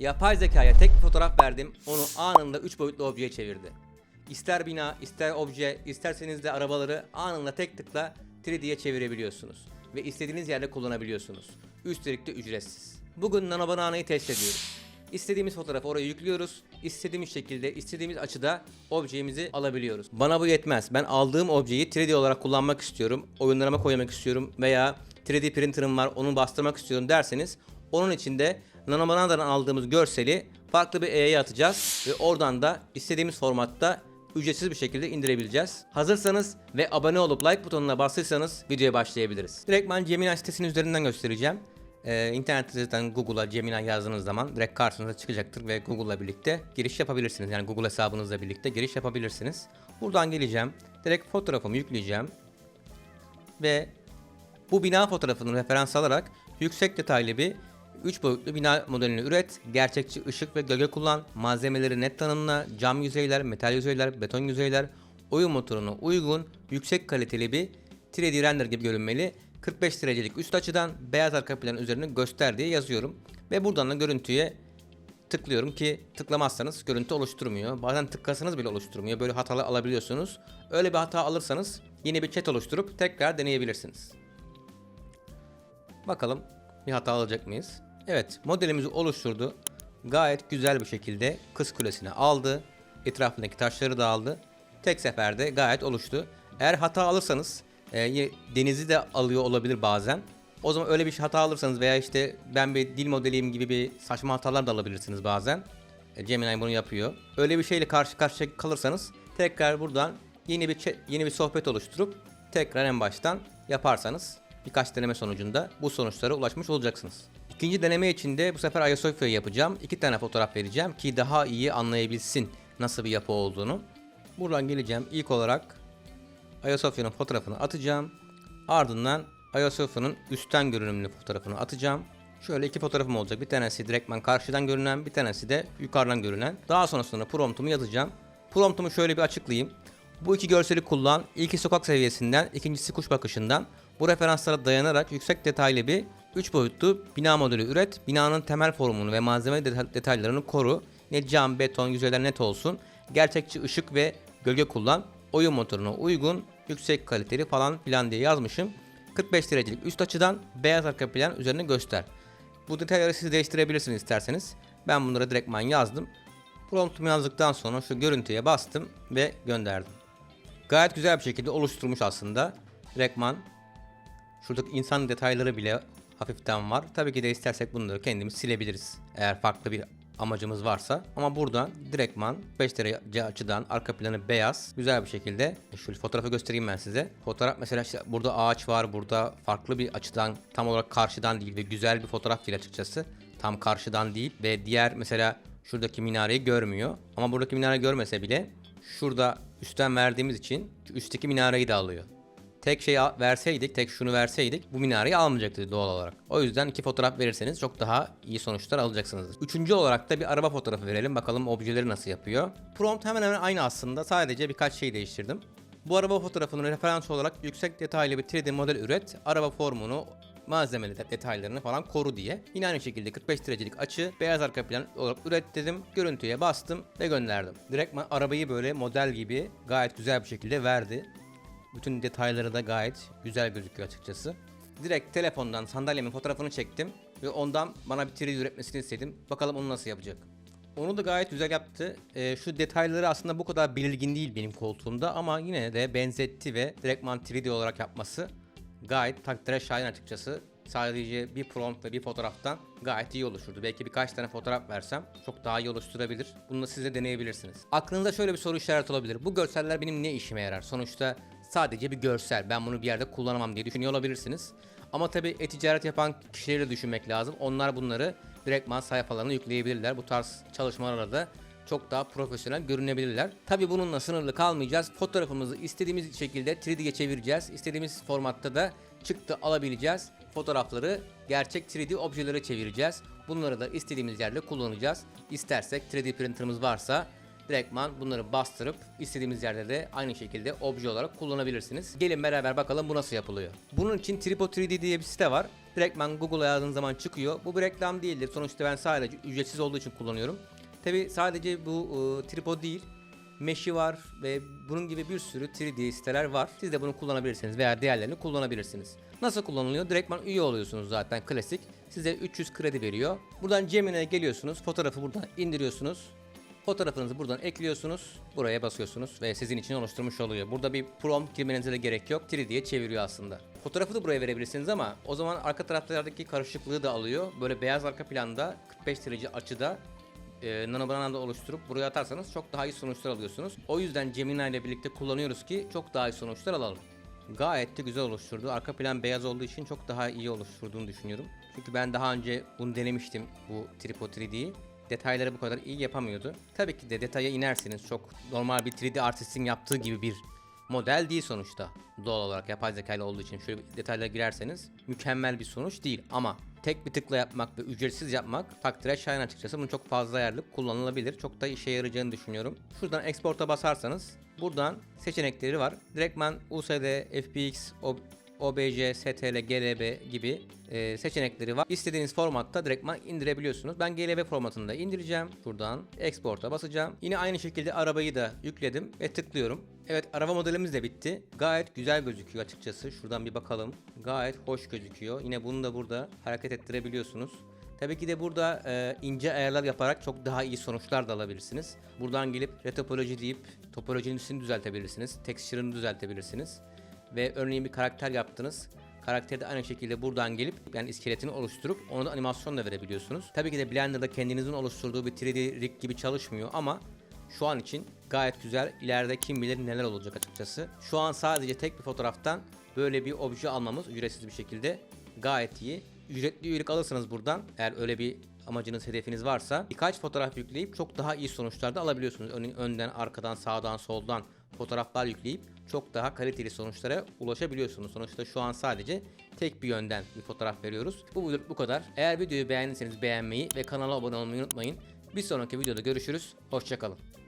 Yapay zekaya tek bir fotoğraf verdim. Onu anında 3 boyutlu objeye çevirdi. İster bina, ister obje, isterseniz de arabaları anında tek tıkla 3D'ye çevirebiliyorsunuz. Ve istediğiniz yerde kullanabiliyorsunuz. Üstelik de ücretsiz. Bugün Nano Banana'yı test ediyoruz. İstediğimiz fotoğrafı oraya yüklüyoruz. İstediğimiz şekilde, istediğimiz açıda objemizi alabiliyoruz. Bana bu yetmez. Ben aldığım objeyi 3D olarak kullanmak istiyorum. Oyunlarıma koymak istiyorum veya 3D printer'ım var onu bastırmak istiyorum derseniz onun için de Nano Banana'dan aldığımız görseli farklı bir E'ye atacağız ve oradan da istediğimiz formatta ücretsiz bir şekilde indirebileceğiz. Hazırsanız ve abone olup like butonuna bastıysanız videoya başlayabiliriz. Direkt ben Gemini sitesinin üzerinden göstereceğim. Ee, internet zaten Google'a Gemini yazdığınız zaman direkt karşınıza çıkacaktır ve Google'la birlikte giriş yapabilirsiniz. Yani Google hesabınızla birlikte giriş yapabilirsiniz. Buradan geleceğim. Direkt fotoğrafımı yükleyeceğim. Ve bu bina fotoğrafını referans alarak yüksek detaylı bir 3 boyutlu bina modelini üret, gerçekçi ışık ve gölge kullan, malzemeleri net tanımla, cam yüzeyler, metal yüzeyler, beton yüzeyler, oyun motoruna uygun, yüksek kaliteli bir 3D render gibi görünmeli. 45 derecelik üst açıdan beyaz arka plan üzerine göster diye yazıyorum. Ve buradan da görüntüye tıklıyorum ki tıklamazsanız görüntü oluşturmuyor. Bazen tıklasanız bile oluşturmuyor. Böyle hatalı alabiliyorsunuz. Öyle bir hata alırsanız yeni bir chat oluşturup tekrar deneyebilirsiniz. Bakalım bir hata alacak mıyız? Evet modelimizi oluşturdu. Gayet güzel bir şekilde kız kulesini aldı. Etrafındaki taşları da aldı. Tek seferde gayet oluştu. Eğer hata alırsanız e, denizi de alıyor olabilir bazen. O zaman öyle bir hata alırsanız veya işte ben bir dil modeliyim gibi bir saçma hatalar da alabilirsiniz bazen. E, Gemini bunu yapıyor. Öyle bir şeyle karşı karşıya kalırsanız tekrar buradan yeni bir yeni bir sohbet oluşturup tekrar en baştan yaparsanız birkaç deneme sonucunda bu sonuçlara ulaşmış olacaksınız. İkinci deneme için de bu sefer Ayasofya'yı yapacağım. İki tane fotoğraf vereceğim ki daha iyi anlayabilsin nasıl bir yapı olduğunu. Buradan geleceğim. İlk olarak Ayasofya'nın fotoğrafını atacağım. Ardından Ayasofya'nın üstten görünümlü fotoğrafını atacağım. Şöyle iki fotoğrafım olacak. Bir tanesi direktman karşıdan görünen, bir tanesi de yukarıdan görünen. Daha sonrasında promptumu yazacağım. Promptumu şöyle bir açıklayayım. Bu iki görseli kullan. İlki sokak seviyesinden, ikincisi kuş bakışından. Bu referanslara dayanarak yüksek detaylı bir 3 boyutlu bina modeli üret. Binanın temel formunu ve malzeme deta- detaylarını koru. Ne cam, beton, yüzeyler net olsun. Gerçekçi ışık ve gölge kullan. Oyun motoruna uygun, yüksek kaliteli falan filan diye yazmışım. 45 derecelik üst açıdan beyaz arka plan üzerine göster. Bu detayları siz değiştirebilirsiniz isterseniz. Ben bunları direktman yazdım. Promptumu yazdıktan sonra şu görüntüye bastım ve gönderdim. Gayet güzel bir şekilde oluşturmuş aslında. Direktman Şuradaki insan detayları bile hafiften var. Tabii ki de istersek bunları kendimiz silebiliriz. Eğer farklı bir amacımız varsa. Ama buradan direktman 5 derece açıdan arka planı beyaz güzel bir şekilde şöyle fotoğrafı göstereyim ben size. Fotoğraf mesela işte burada ağaç var. Burada farklı bir açıdan tam olarak karşıdan değil ve güzel bir fotoğraf değil açıkçası. Tam karşıdan değil ve diğer mesela şuradaki minareyi görmüyor. Ama buradaki minare görmese bile şurada üstten verdiğimiz için şu üstteki minareyi de alıyor tek şey verseydik, tek şunu verseydik bu minareyi almayacaktı doğal olarak. O yüzden iki fotoğraf verirseniz çok daha iyi sonuçlar alacaksınızdır. Üçüncü olarak da bir araba fotoğrafı verelim. Bakalım objeleri nasıl yapıyor. Prompt hemen hemen aynı aslında. Sadece birkaç şey değiştirdim. Bu araba fotoğrafını referans olarak yüksek detaylı bir 3D model üret. Araba formunu, malzemeli de- detaylarını falan koru diye. Yine aynı şekilde 45 derecelik açı, beyaz arka plan olarak üret dedim. Görüntüye bastım ve gönderdim. Direktman arabayı böyle model gibi gayet güzel bir şekilde verdi. Bütün detayları da gayet güzel gözüküyor açıkçası. Direkt telefondan sandalyemin fotoğrafını çektim ve ondan bana bir 3D üretmesini istedim. Bakalım onu nasıl yapacak. Onu da gayet güzel yaptı. Ee, şu detayları aslında bu kadar belirgin değil benim koltuğumda ama yine de benzetti ve direktman 3D olarak yapması gayet takdire şayan açıkçası. Sadece bir prompt ve bir fotoğraftan gayet iyi oluşturdu. Belki birkaç tane fotoğraf versem çok daha iyi oluşturabilir. Bunu da siz de deneyebilirsiniz. Aklınızda şöyle bir soru işareti olabilir. Bu görseller benim ne işime yarar? Sonuçta sadece bir görsel. Ben bunu bir yerde kullanamam diye düşünüyor olabilirsiniz. Ama tabi e-ticaret yapan kişileri de düşünmek lazım. Onlar bunları direktman sayfalarına yükleyebilirler. Bu tarz çalışmalarda da çok daha profesyonel görünebilirler. Tabi bununla sınırlı kalmayacağız. Fotoğrafımızı istediğimiz şekilde 3D'ye çevireceğiz. İstediğimiz formatta da çıktı alabileceğiz. Fotoğrafları gerçek 3D objelere çevireceğiz. Bunları da istediğimiz yerde kullanacağız. İstersek 3D printerımız varsa direktman bunları bastırıp istediğimiz yerde de aynı şekilde obje olarak kullanabilirsiniz. Gelin beraber bakalım bu nasıl yapılıyor. Bunun için Tripod 3D diye bir site var. Direktman Google'a yazdığınız zaman çıkıyor. Bu bir reklam değildir. Sonuçta ben sadece ücretsiz olduğu için kullanıyorum. Tabi sadece bu e, tripod değil. Mesh'i var ve bunun gibi bir sürü 3D siteler var. Siz de bunu kullanabilirsiniz veya diğerlerini kullanabilirsiniz. Nasıl kullanılıyor? Direktman üye oluyorsunuz zaten klasik. Size 300 kredi veriyor. Buradan Gemini'ye geliyorsunuz. Fotoğrafı buradan indiriyorsunuz. Fotoğrafınızı buradan ekliyorsunuz. Buraya basıyorsunuz ve sizin için oluşturmuş oluyor. Burada bir prompt girmenize de gerek yok. 3D'ye çeviriyor aslında. Fotoğrafı da buraya verebilirsiniz ama o zaman arka taraflardaki karışıklığı da alıyor. Böyle beyaz arka planda 45 derece açıda e, nanobananda oluşturup buraya atarsanız çok daha iyi sonuçlar alıyorsunuz. O yüzden Gemini ile birlikte kullanıyoruz ki çok daha iyi sonuçlar alalım. Gayet de güzel oluşturdu. Arka plan beyaz olduğu için çok daha iyi oluşturduğunu düşünüyorum. Çünkü ben daha önce bunu denemiştim bu Tripod 3D'yi. Detayları bu kadar iyi yapamıyordu. Tabii ki de detaya inerseniz çok normal bir 3D artistin yaptığı gibi bir model değil sonuçta. Doğal olarak yapay zeka ile olduğu için şöyle detaylara girerseniz mükemmel bir sonuç değil ama tek bir tıkla yapmak ve ücretsiz yapmak takdire şayan açıkçası. Bunu çok fazla yerlik kullanılabilir. Çok da işe yarayacağını düşünüyorum. Şuradan export'a basarsanız buradan seçenekleri var. Direktman USD, FBX, O- OBJ, STL, GLB gibi e, seçenekleri var. İstediğiniz formatta direktman indirebiliyorsunuz. Ben GLB formatında indireceğim. Şuradan export'a basacağım. Yine aynı şekilde arabayı da yükledim ve tıklıyorum. Evet araba modelimiz de bitti. Gayet güzel gözüküyor açıkçası. Şuradan bir bakalım. Gayet hoş gözüküyor. Yine bunu da burada hareket ettirebiliyorsunuz. Tabii ki de burada e, ince ayarlar yaparak çok daha iyi sonuçlar da alabilirsiniz. Buradan gelip retopoloji deyip topolojisini düzeltebilirsiniz. Texture'ını düzeltebilirsiniz. Ve örneğin bir karakter yaptınız. Karakteri de aynı şekilde buradan gelip yani iskeletini oluşturup onu da animasyon da verebiliyorsunuz. Tabii ki de Blender'da kendinizin oluşturduğu bir 3D rig gibi çalışmıyor ama şu an için gayet güzel. İleride kim bilir neler olacak açıkçası. Şu an sadece tek bir fotoğraftan böyle bir obje almamız ücretsiz bir şekilde gayet iyi. Ücretli üyelik alırsanız buradan eğer öyle bir amacınız, hedefiniz varsa birkaç fotoğraf yükleyip çok daha iyi sonuçlar da alabiliyorsunuz. Örneğin önden, arkadan, sağdan, soldan fotoğraflar yükleyip çok daha kaliteli sonuçlara ulaşabiliyorsunuz. Sonuçta şu an sadece tek bir yönden bir fotoğraf veriyoruz. Bu bu, bu kadar. Eğer videoyu beğendiyseniz beğenmeyi ve kanala abone olmayı unutmayın. Bir sonraki videoda görüşürüz. Hoşçakalın.